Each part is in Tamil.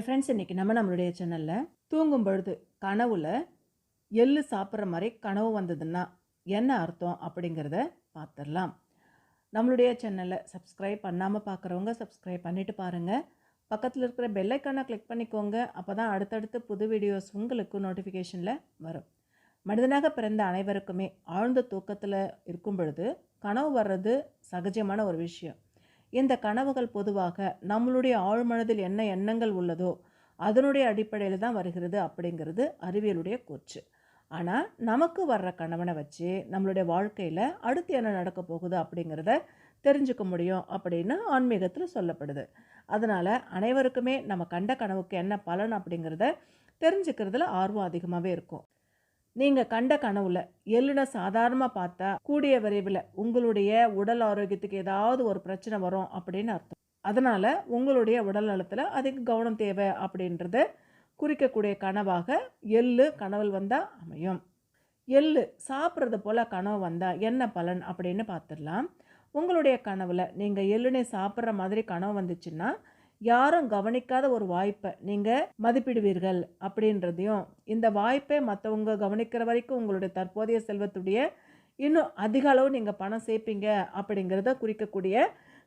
ஹை ஃப்ரெண்ட்ஸ் இன்றைக்கி நம்ம நம்மளுடைய சேனலில் தூங்கும் பொழுது கனவுல எள்ளு சாப்பிட்ற மாதிரி கனவு வந்ததுன்னா என்ன அர்த்தம் அப்படிங்கிறத பார்த்துடலாம் நம்மளுடைய சேனலை சப்ஸ்கிரைப் பண்ணாமல் பார்க்குறவங்க சப்ஸ்கிரைப் பண்ணிவிட்டு பாருங்கள் பக்கத்தில் இருக்கிற பெல்லைக்கானை கிளிக் பண்ணிக்கோங்க. அப்போ தான் அடுத்தடுத்து புது வீடியோஸ் உங்களுக்கு நோட்டிஃபிகேஷனில் வரும். மனிதனாக பிறந்த அனைவருக்குமே ஆழ்ந்த தூக்கத்தில் இருக்கும் பொழுது கனவு வர்றது சகஜமான ஒரு விஷயம். இந்த கனவுகள் பொதுவாக நம்மளுடைய ஆழ்மனதில் என்ன எண்ணங்கள் உள்ளதோ அதனுடைய அடிப்படையில் தான் வருகிறது அப்படிங்கிறது அறிவியலுடைய கூற்று. ஆனால் நமக்கு வர்ற கணவனை வச்சு நம்மளுடைய வாழ்க்கையில் அடுத்து என்ன நடக்க போகுது அப்படிங்கிறத தெரிஞ்சுக்க முடியும் அப்படின்னு ஆன்மீகத்தில் சொல்லப்படுது. அதனால் அனைவருக்குமே நம்ம கண்ட கனவுக்கு என்ன பலன் அப்படிங்கிறத தெரிஞ்சுக்கிறதுல ஆர்வம் அதிகமாகவே இருக்கும். நீங்கள் கண்ட கனவுல எள்ளுனை சாதாரணமாக பார்த்தா கூடிய விரைவில் உங்களுடைய உடல் ஆரோக்கியத்துக்கு ஏதாவது ஒரு பிரச்சனை வரும் அப்படின்னு அர்த்தம். அதனால் உங்களுடைய உடல் நலத்தில் அதுக்கு கவனம் தேவை அப்படின்றத குறிக்கக்கூடிய கனவாக எள்ளு கனவில் வந்தால் அமையும். எள்ளு சாப்பிட்றது போல் கனவு வந்தால் என்ன பலன் அப்படின்னு பார்த்துடலாம். உங்களுடைய கனவில் நீங்கள் எள்ளுனை சாப்பிட்ற மாதிரி கனவு வந்துச்சுன்னா யாரும் கவனிக்காத ஒரு வாய்ப்பை நீங்கள் மதிப்பிடுவீர்கள் அப்படின்றதையும் இந்த வாய்ப்பை மற்றவங்க கவனிக்கிற வரைக்கும் உங்களுடைய தற்போதைய செல்வத்துடைய இன்னும் அதிக அளவு நீங்கள் பணம் சேர்ப்பீங்க அப்படிங்கிறத குறிக்கக்கூடிய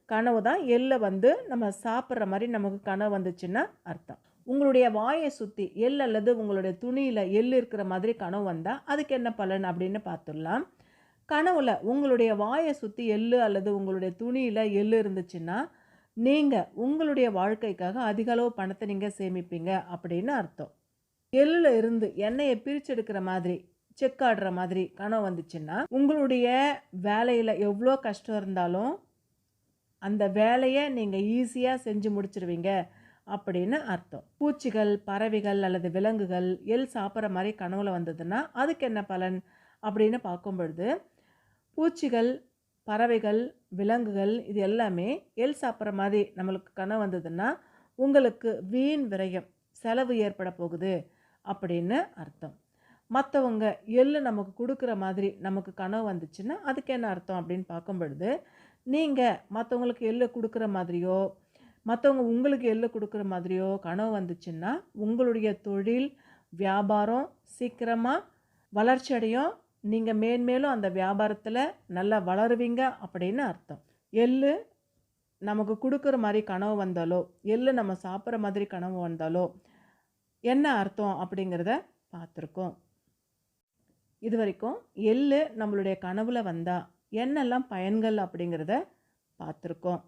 கனவு தான் எள்ளை வந்து நம்ம சாப்பிட்ற மாதிரி நமக்கு கனவு வந்துச்சுன்னா அர்த்தம். உங்களுடைய வாயை சுற்றி எள் அல்லது உங்களுடைய துணியில் எள் இருக்கிற மாதிரி கனவு வந்தால் அதுக்கு என்ன பலன் அப்படின்னு பார்த்துடலாம். கனவுல உங்களுடைய வாயை சுற்றி எள் அல்லது உங்களுடைய துணியில் எள் இருந்துச்சுன்னா நீங்கள் உங்களுடைய வாழ்க்கைக்காக அதிக அளவு பணத்தை நீங்கள் சேமிப்பீங்க அப்படின்னு அர்த்தம். எள்ளில் இருந்து எண்ணெயை பிரிச்செடுக்கிற மாதிரி செக் ஆடுற மாதிரி கனவு வந்துச்சுன்னா உங்களுடைய வேலையில் எவ்வளோ கஷ்டம் இருந்தாலும் அந்த வேலையை நீங்கள் ஈஸியாக செஞ்சு முடிச்சிருவீங்க அப்படின்னு அர்த்தம். பூச்சிகள் பறவைகள் அல்லது விலங்குகள் எள் சாப்பிட்ற மாதிரி கனவுல வந்ததுன்னா அதுக்கு என்ன பலன் அப்படின்னு பார்க்கும் பொழுது பூச்சிகள் பறவைகள் விலங்குகள் இது எல்லாமே எள் சாப்பிட்ற மாதிரி நம்மளுக்கு கனவு வந்ததுன்னா உங்களுக்கு வீண் விரயம் செலவு ஏற்பட போகுது அப்படின்னு அர்த்தம். மற்றவங்க எள்ளு நமக்கு கொடுக்குற மாதிரி நமக்கு கனவு வந்துச்சுன்னா அதுக்கு என்ன அர்த்தம் அப்படின்னு பார்க்கும் பொழுது நீங்கள் மற்றவங்களுக்கு எள்ளு கொடுக்குற மாதிரியோ மற்றவங்க உங்களுக்கு எள்ளு கொடுக்குற மாதிரியோ கனவு வந்துச்சுன்னா உங்களுடைய தொழில் வியாபாரம் சீக்கிரமாக வளர்ச்சி அடையும் நீங்கள் மேன்மேலும் அந்த வியாபாரத்தில் நல்லா வளருவீங்க அப்படின்னு அர்த்தம். எள்ளு நமக்கு கொடுக்குற மாதிரி கனவு வந்தாலோ எள்ளு நம்ம சாப்பிட்ற மாதிரி கனவு வந்தாலோ என்ன அர்த்தம் அப்படிங்கிறத பார்த்துருக்கோம். இது வரைக்கும் எள்ளு நம்மளுடைய கனவில் வந்தால் என்னெல்லாம் பயன்கள் அப்படிங்கிறத பார்த்துருக்கோம்.